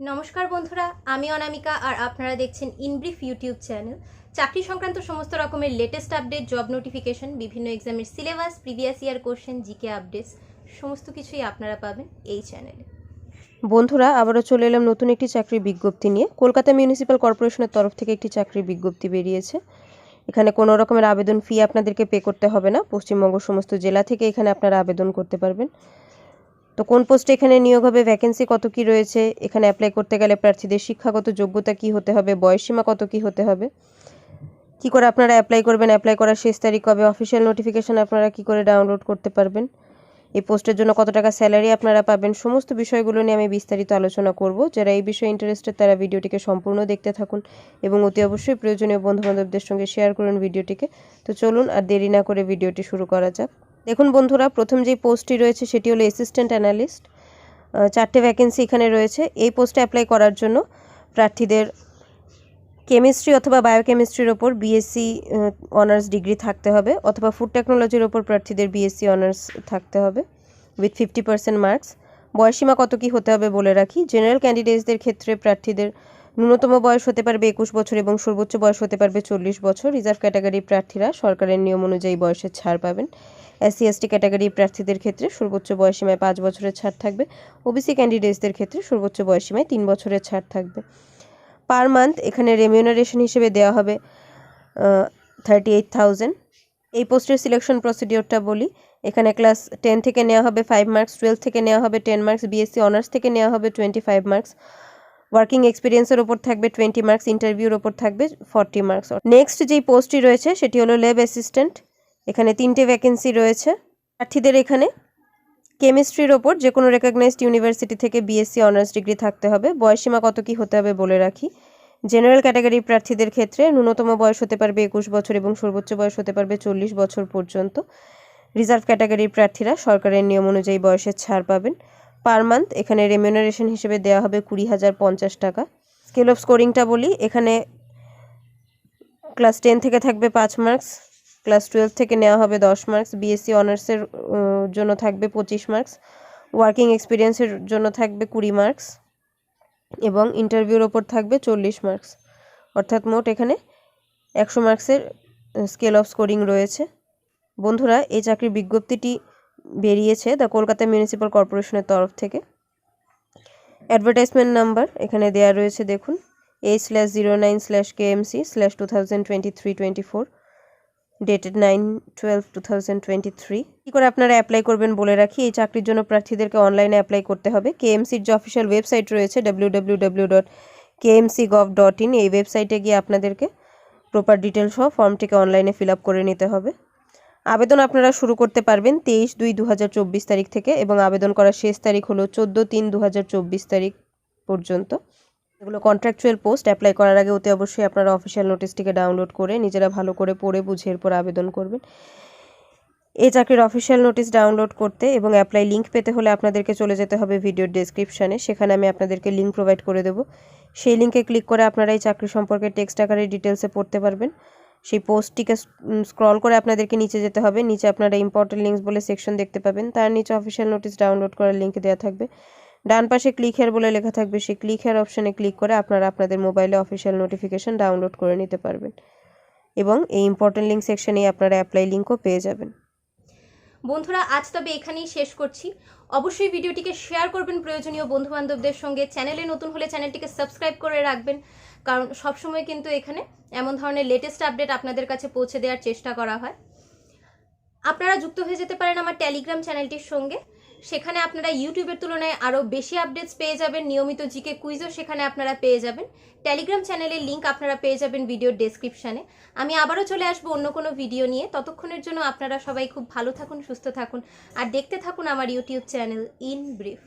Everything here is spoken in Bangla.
নমস্কার বন্ধুরা, আমি অনামিকা আর আপনারা দেখছেন ইনব্রিফ ইউটিউব চ্যানেল। চাকরি সংক্রান্ত সমস্ত রকমের লেটেস্ট আপডেট জব নোটিফিকেশন বিভিন্ন এক্সামের syllabus previous year question GK updates সমস্ত কিছুই আপনারা পাবেন এই চ্যানেলে বন্ধুরা, আবারও চলে এলাম নতুন একটি চাকরির বিজ্ঞপ্তি নিয়ে। কলকাতা মিউনিসিপ্যাল কর্পোরেশনের তরফ থেকে একটি চাকরির বিজ্ঞপ্তি বেরিয়েছে। এখানে কোনো রকমের আবেদন ফি আপনাদেরকে পে করতে হবে না। পশ্চিমবঙ্গ সমস্ত জেলা থেকে এখানে আপনারা আবেদন করতে পারবেন। তো কোন পোস্টে এখানে নিয়োগ হবে ভ্যাকেন্সি কত কি রয়েছে, এখানে অ্যাপ্লাই করতে গেলে প্রার্থীদের শিক্ষাগত যোগ্যতা কি হতে হবে বয়সসীমা কত কি হতে হবে? কি করে আপনারা অ্যাপ্লাই করবেন অ্যাপ্লাই করার শেষ তারিখ কবে অফিসিয়াল নোটিফিকেশন আপনারা কি করে ডাউনলোড করতে পারবেন? এই পোস্টের জন্য কত টাকা স্যালারি আপনারা পাবেন, সমস্ত বিষয়গুলো নিয়ে আমি বিস্তারিত আলোচনা করব। যারা এই বিষয়ে ইন্টারেস্টেড তারা ভিডিওটিকে সম্পূর্ণ দেখতে থাকুন এবং অতি অবশ্যই প্রয়োজনীয় বন্ধুবান্ধবদের সঙ্গে শেয়ার করুন ভিডিওটিকে। তো চলুন, আর দেরি না করে ভিডিওটি শুরু করা যাক। দেখুন বন্ধুরা, প্রথম যেই পোস্টটি রয়েছে সেটি হলো অ্যাসিস্ট্যান্ট অ্যানালিস্ট চারটে ভ্যাকেন্সি এখানে রয়েছে। এই পোস্টে অ্যাপ্লাই করার জন্য প্রার্থীদের কেমিস্ট্রি অথবা বায়োকেমিস্ট্রির ওপর বিএসসি অনার্স ডিগ্রি থাকতে হবে, অথবা ফুড টেকনোলজির ওপর প্রার্থীদের বিএসসি অনার্স থাকতে হবে উইথ ফিফটি পার্সেন্ট মার্কস বয়সীমা কত কী হতে হবে বলে রাখি। জেনারেল ক্যান্ডিডেটসদের ক্ষেত্রে প্রার্থীদের ন্যূনতম বয়স হতে পারবে একুশ বছর এবং সর্বোচ্চ বয়স হতে পারবে চল্লিশ বছর। রিজার্ভ ক্যাটাগরির প্রার্থীরা সরকারের নিয়ম অনুযায়ী বয়সের ছাড় পাবেন। এসসি এসটি ক্যাটাগরির প্রার্থীদের ক্ষেত্রে সর্বোচ্চ বয়সীমায় পাঁচ বছরের ছাড় থাকবে। ওবিসি ক্যান্ডিডেটসদের ক্ষেত্রে সর্বোচ্চ বয়সীমায় তিন বছরের ছাড় থাকবে। পার মান্থ এখানে রেমিউনারেশন হিসেবে দেওয়া হবে থার্টি এইট থাউজেন্ড এই পোস্টের সিলেকশন প্রসিডিওরটা বলি, এখানে ক্লাস টেন থেকে নেওয়া হবে ফাইভ মার্কস টুয়েলভ থেকে নেওয়া হবে টেন মার্কস বিএসসি অনার্স থেকে নেওয়া হবে টোয়েন্টি ফাইভ মার্কস ওয়ার্কিং এক্সপিরিয়েন্সের ওপর থাকবে টোয়েন্টি মার্কস ইন্টারভিউর ওপর থাকবে ফর্টি মার্কস নেক্সট যেই পোস্টটি রয়েছে, সেটি হলো ল্যাব অ্যাসিস্ট্যান্ট এখানে তিনটে ভ্যাকেন্সি রয়েছে। প্রার্থীদের এখানে কেমিস্ট্রির ওপর যে কোনো রেকগনাইজড ইউনিভার্সিটি থেকে বিএসসি অনার্স ডিগ্রি থাকতে হবে। বয়সীমা কত কি হতে হবে বলে রাখি। জেনারেল ক্যাটাগরির প্রার্থীদের ক্ষেত্রে ন্যূনতম বয়স হতে পারবে একুশ বছর এবং সর্বোচ্চ বয়স হতে পারবে চল্লিশ বছর পর্যন্ত। রিজার্ভ ক্যাটাগরির প্রার্থীরা সরকারের নিয়ম অনুযায়ী বয়সের ছাড় পাবেন। পার মান্থ এখানে রেমিউনারেশন হিসেবে দেওয়া হবে কুড়ি হাজার পঞ্চাশ টাকা। স্কেল অফ স্কোরিংটা বলি, এখানে ক্লাস টেন থেকে থাকবে পাঁচ মার্কস ক্লাস টুয়েলভ থেকে নেওয়া হবে দশ মার্কস বিএসসি অনার্সের জন্য থাকবে পঁচিশ মার্কস, ওয়ার্কিং এক্সপিরিয়েন্সের জন্য থাকবে কুড়ি মার্কস এবং ইন্টারভিউর ওপর থাকবে চল্লিশ মার্কস। অর্থাৎ মোট এখানে একশো মার্কসের স্কেল অফ স্কোরিং রয়েছে। বন্ধুরা, এই চাকরির বিজ্ঞপ্তিটি বেরিয়েছে দ্য কলকাতা মিউনিসিপ্যাল কর্পোরেশনের তরফ থেকে। অ্যাডভার্টাইজমেন্ট নাম্বার এখানে দেওয়া রয়েছে, দেখুন A slash zero nine slash K M C slash two thousand twenty three twenty four dated nine twelve two thousand twenty three কী করে আপনারা অ্যাপ্লাই করবেন বলে রাখি, এই চাকরির জন্য প্রার্থীদেরকে অনলাইনে অ্যাপ্লাই করতে হবে। কেএমসির যে অফিসিয়াল ওয়েবসাইট রয়েছে W W dot KMC gov dot in এই ওয়েবসাইটে গিয়ে আপনাদেরকে প্রপার ডিটেলস সহ ফর্মটিকে অনলাইনে ফিল আপ করে নিতে হবে। আবেদন আপনারা শুরু করতে পারবেন তেইশ দুই দু তারিখ থেকে এবং আবেদন করার শেষ তারিখ হলো চোদ্দ তিন দু তারিখ পর্যন্ত। এগুলো কন্ট্রাকচুয়াল পোস্ট অ্যাপ্লাই করার আগে অতি অবশ্যই আপনারা অফিসিয়াল নোটিশটিকে ডাউনলোড করে নিজেরা ভালো করে পড়ে, বুঝে এরপর আবেদন করবেন। এই চাকরির অফিসিয়াল নোটিশ ডাউনলোড করতে এবং অ্যাপ্লাই লিঙ্ক পেতে হলে আপনাদেরকে চলে যেতে হবে ভিডিওর ডেসক্রিপশানে সেখানে আমি আপনাদেরকে লিঙ্ক প্রোভাইড করে দেবো। সেই লিঙ্কে ক্লিক করে আপনারা এই চাকরি সম্পর্কে টেক্সট আকারে ডিটেলসে পড়তে পারবেন। সেই পোস্টটিকে স্ক্রল করে আপনাদেরকে নিচে যেতে হবে। নিচে আপনারা ইম্পর্টেন্ট লিঙ্কস বলে সেকশন দেখতে পাবেন। তার নিচে অফিসিয়াল নোটিশ ডাউনলোড করার লিঙ্ক দেওয়া থাকবে। ডান পাশে ক্লিক হেয়ার বলে লেখা থাকবে। সেই ক্লিক হেয়ার অপশানে ক্লিক করে আপনারা আপনাদের মোবাইলে অফিসিয়াল নোটিফিকেশান ডাউনলোড করে নিতে পারবেন। এবং এই ইম্পর্টেন্ট লিঙ্ক সেকশনেই আপনারা অ্যাপ্লাই লিঙ্কও পেয়ে যাবেন। বন্ধুরা, আজ তবে এখানেই শেষ করছি। অবশ্যই ভিডিওটিকে শেয়ার করবেন প্রয়োজনীয় বন্ধু বান্ধবদের সঙ্গে চ্যানেলে নতুন হলে চ্যানেলটিকে সাবস্ক্রাইব করে রাখবেন। কারণ সবসময় কিন্তু এখানে এমন ধরনের লেটেস্ট আপডেট আপনাদের কাছে পৌঁছে দেওয়ার চেষ্টা করা হয়। আপনারা যুক্ত হয়ে যেতে পারেন আমার টেলিগ্রাম চ্যানেলটির সঙ্গে। সেখানে আপনারা ইউটিউবের তুলনায় আরও বেশি আপডেটস পেয়ে যাবেন। নিয়মিত জিকে কুইজও সেখানে আপনারা পেয়ে যাবেন। টেলিগ্রাম চ্যানেলের লিঙ্ক আপনারা পেয়ে যাবেন ভিডিওর ডেসক্রিপশানে আমি আবারও চলে আসব অন্য কোনো ভিডিও নিয়ে। ততক্ষণের জন্য আপনারা সবাই খুব ভালো থাকুন, সুস্থ থাকুন। আর দেখতে থাকুন আমার ইউটিউব চ্যানেল ইন ব্রিফ